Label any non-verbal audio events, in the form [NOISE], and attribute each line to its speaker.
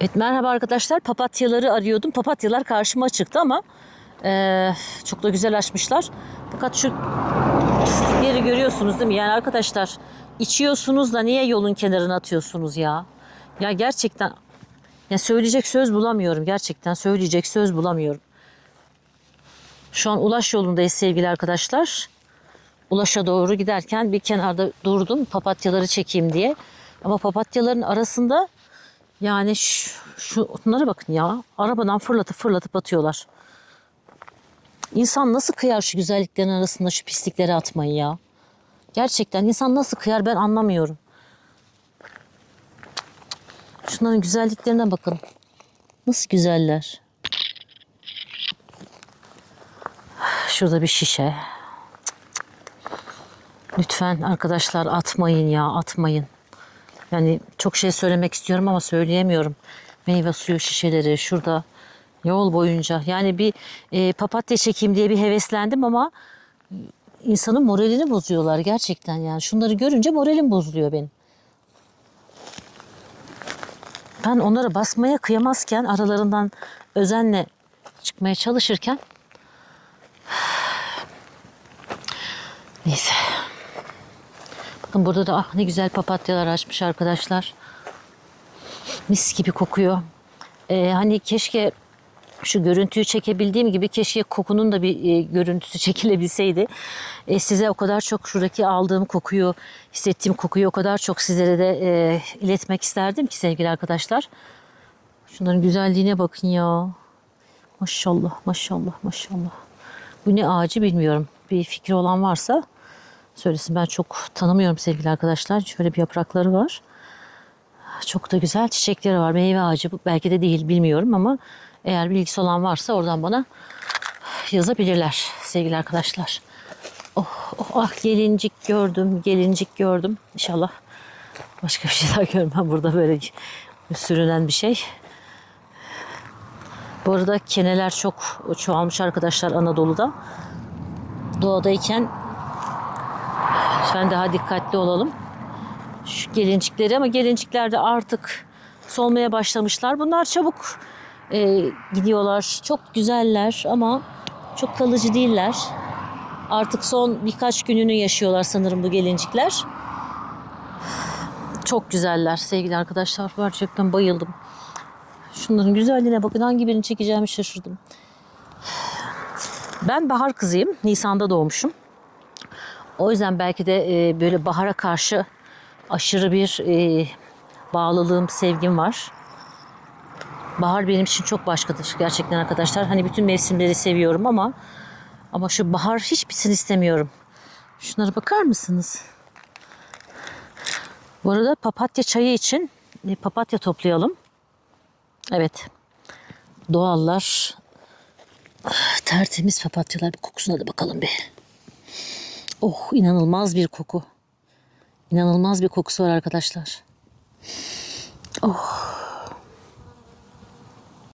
Speaker 1: Evet merhaba arkadaşlar. Papatyaları arıyordum. Papatyalar karşıma çıktı ama eee, çok da güzel açmışlar. Fakat şu pislikleri görüyorsunuz değil mi? Yani arkadaşlar içiyorsunuz da niye yolun kenarına atıyorsunuz ya? Ya gerçekten ya söyleyecek söz bulamıyorum. Gerçekten söyleyecek söz bulamıyorum. Şu an Ulaş yolundayız sevgili arkadaşlar. Ulaş'a doğru giderken bir kenarda durdum papatyaları çekeyim diye. Ama papatyaların arasında yani şu, şu bunlara bakın ya. Arabadan fırlatıp fırlatıp atıyorlar. İnsan nasıl kıyar şu güzelliklerin arasında şu pislikleri atmayı ya? Gerçekten insan nasıl kıyar ben anlamıyorum. Şunların güzelliklerine bakın. Nasıl güzeller. Şurada bir şişe. Lütfen arkadaşlar atmayın ya atmayın. Yani çok şey söylemek istiyorum ama söyleyemiyorum. Meyve suyu şişeleri şurada yol boyunca. Yani bir e, papatya çekeyim diye bir heveslendim ama insanın moralini bozuyorlar gerçekten yani. Şunları görünce moralim bozuluyor benim. Ben onlara basmaya kıyamazken aralarından özenle çıkmaya çalışırken [SIGHS] neyse. Bakın burada da ah ne güzel papatyalar açmış arkadaşlar. Mis gibi kokuyor. Ee, hani keşke şu görüntüyü çekebildiğim gibi keşke kokunun da bir e, görüntüsü [LAUGHS] çekilebilseydi. E, size o kadar çok şuradaki aldığım kokuyu, hissettiğim kokuyu o kadar çok sizlere de e, iletmek isterdim ki sevgili arkadaşlar. Şunların güzelliğine bakın ya. Maşallah, maşallah, maşallah. Bu ne ağacı bilmiyorum. Bir fikri olan varsa söylesin. Ben çok tanımıyorum sevgili arkadaşlar. Şöyle bir yaprakları var. Çok da güzel çiçekleri var. Meyve ağacı belki de değil bilmiyorum ama eğer bilgisi olan varsa oradan bana yazabilirler sevgili arkadaşlar. Oh, oh ah gelincik gördüm, gelincik gördüm. İnşallah başka bir şey daha görmem burada böyle sürünen bir şey. Bu arada keneler çok çoğalmış arkadaşlar Anadolu'da. Doğadayken lütfen daha dikkatli olalım. Şu gelincikleri ama gelincikler de artık solmaya başlamışlar. Bunlar çabuk e, gidiyorlar. Çok güzeller ama çok kalıcı değiller. Artık son birkaç gününü yaşıyorlar sanırım bu gelincikler. Çok güzeller sevgili arkadaşlar. Gerçekten bayıldım. Şunların güzelliğine bakın hangi birini çekeceğimi şaşırdım. Ben bahar kızıyım. Nisan'da doğmuşum. O yüzden belki de e, böyle bahara karşı aşırı bir e, bağlılığım, sevgim var. Bahar benim için çok başkadır gerçekten arkadaşlar. Hani bütün mevsimleri seviyorum ama ama şu bahar hiç bitsin istemiyorum. Şunlara bakar mısınız? Bu arada papatya çayı için e, papatya toplayalım. Evet. Doğallar. Ah, tertemiz papatyalar. Bir kokusuna da bakalım bir. Oh inanılmaz bir koku. İnanılmaz bir kokusu var arkadaşlar. Oh.